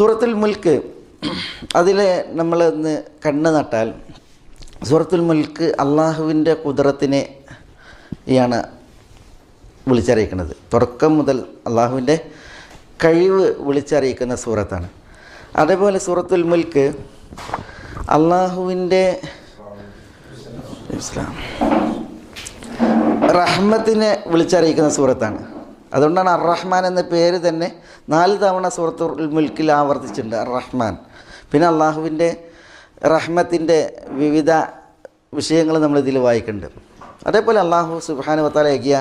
സൂറത്തുൽ മുൽക്ക് അതിൽ നമ്മൾ ഇന്ന് കണ്ണ് നട്ടാൽ സൂറത്തുൽ മുൽക്ക് അള്ളാഹുവിന്റെ കുതിരത്തിനെ യാണ് വിളിച്ചറിയിക്കുന്നത്. തുടക്കം മുതൽ അള്ളാഹുവിന്റെ കഴിവ് വിളിച്ചറിയിക്കുന്ന സൂറത്താണ്. അതേപോലെ സൂറത്തുൽ മുൽക്ക് അള്ളാഹുവിന്റെ റഹ്മത്തിനെ വിളിച്ചറിയിക്കുന്ന സൂറത്താണ്. അതുകൊണ്ടാണ് അറഹ്മാൻ റഹ്മാൻ എന്ന പേര് തന്നെ നാല് തവണ സുഹൃത്തു മുൽക്കിൽ ആവർത്തിച്ചിട്ടുണ്ട് അറഹ്മാൻ റഹ്മാൻ പിന്നെ അള്ളാഹുവിന്റെ റഹ്മത്തിന്റെ വിവിധ വിഷയങ്ങൾ നമ്മൾ ഇതിൽ വായിക്കുന്നുണ്ട് അതേപോലെ അള്ളാഹു സുബാനു വത്താലേക്കിയ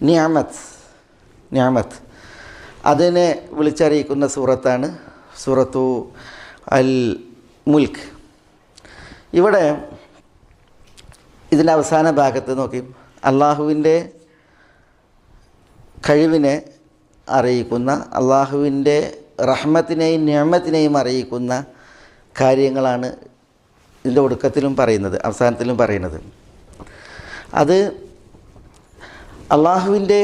നിയാമത്ത് നിയാമത്ത് അതിനെ വിളിച്ചറിയിക്കുന്ന സൂറത്താണ് സൂറത്തു അൽ മുൽക്ക്. ഇവിടെ ഇതിന്റെ അവസാന ഭാഗത്ത് നോക്കി അള്ളാഹുവിന്റെ കഴിവിനെ അറിയിക്കുന്ന അള്ളാഹുവിന്റെ റഹ്മത്തിനെയും നിയമത്തിനെയും അറിയിക്കുന്ന കാര്യങ്ങളാണ് ഇതിന്റെ ഒടുക്കത്തിലും പറയുന്നത് അവസാനത്തിലും പറയുന്നത്. അത് അള്ളാഹുവിന്റെ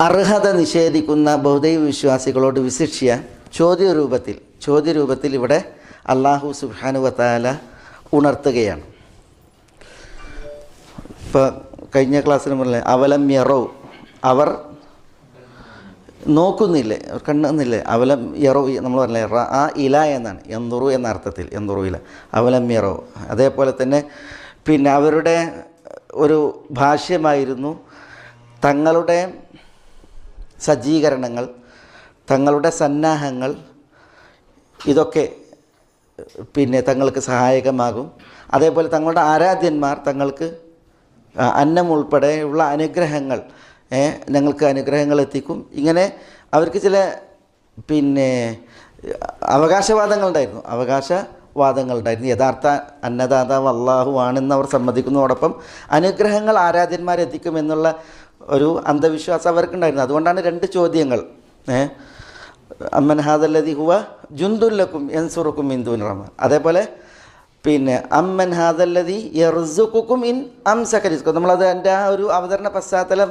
അർഹത നിഷേധിക്കുന്ന ബൗദ്ധൈവ വിശ്വാസികളോട് വിശിഷ്യ ചോദ്യരൂപത്തിൽ ചോദ്യരൂപത്തിൽ ഇവിടെ അള്ളാഹു സുഹാനുവത്താല ഉണർത്തുകയാണ്. ഇപ്പോൾ കഴിഞ്ഞ ക്ലാസ്സിൽ പറഞ്ഞ അവലം യറോ. അവർ നോക്കുന്നില്ലേ അവർ കണ്ണുന്നില്ലേ അവലം യറോ നമ്മൾ പറഞ്ഞില്ലേ റ ആ ഇല എന്നാണ് എന്തുറു എന്ന അർത്ഥത്തിൽ എന്തുറു ഇല അവലം യറോ. അതേപോലെ തന്നെ പിന്നെ അവരുടെ ഒരു ഭാഷ്യമായിരുന്നു തങ്ങളുടെ സജ്ജീകരണങ്ങൾ തങ്ങളുടെ സന്നാഹങ്ങൾ ഇതൊക്കെ പിന്നെ തങ്ങൾക്ക് സഹായകമാകും. അതേപോലെ തങ്ങളുടെ ആരാധ്യന്മാർ തങ്ങൾക്ക് അന്നം ഉൾപ്പെടെയുള്ള അനുഗ്രഹങ്ങൾ ഞങ്ങൾക്ക് അനുഗ്രഹങ്ങൾ എത്തിക്കും. ഇങ്ങനെ അവർക്ക് ചില പിന്നെ അവകാശവാദങ്ങൾ ഉണ്ടായിരുന്നു അവകാശവാദങ്ങളുണ്ടായിരുന്നു. അവകാശവാദങ്ങളുണ്ടായിരുന്നു. യഥാർത്ഥ അന്നദാതാവ് അള്ളാഹു ആണെന്ന് അവർ സമ്മതിക്കുന്നതോടൊപ്പം അനുഗ്രഹങ്ങൾ ആരാധ്യന്മാരെത്തിക്കും എന്നുള്ള ഒരു അന്ധവിശ്വാസം അവർക്കുണ്ടായിരുന്നു. അതുകൊണ്ടാണ് രണ്ട് ചോദ്യങ്ങൾ അമ്മൻ ഹാദല്ലതി ഹുവ ജുന്തുല്ലക്കും എൻസുറുക്കും ഇന്ദുൻ റഹ്മാൻ. അതേപോലെ പിന്നെ അമ്മൻ ഹാദല്ലതി യർസുക്കും ഇൻ അംസക്കരിസ്കും നമ്മളത് എന്റെ ആ ഒരു അവതരണ പശ്ചാത്തലം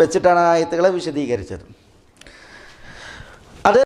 വെച്ചിട്ടാണ് ആയത്തുകളെ വിശദീകരിച്ചത്.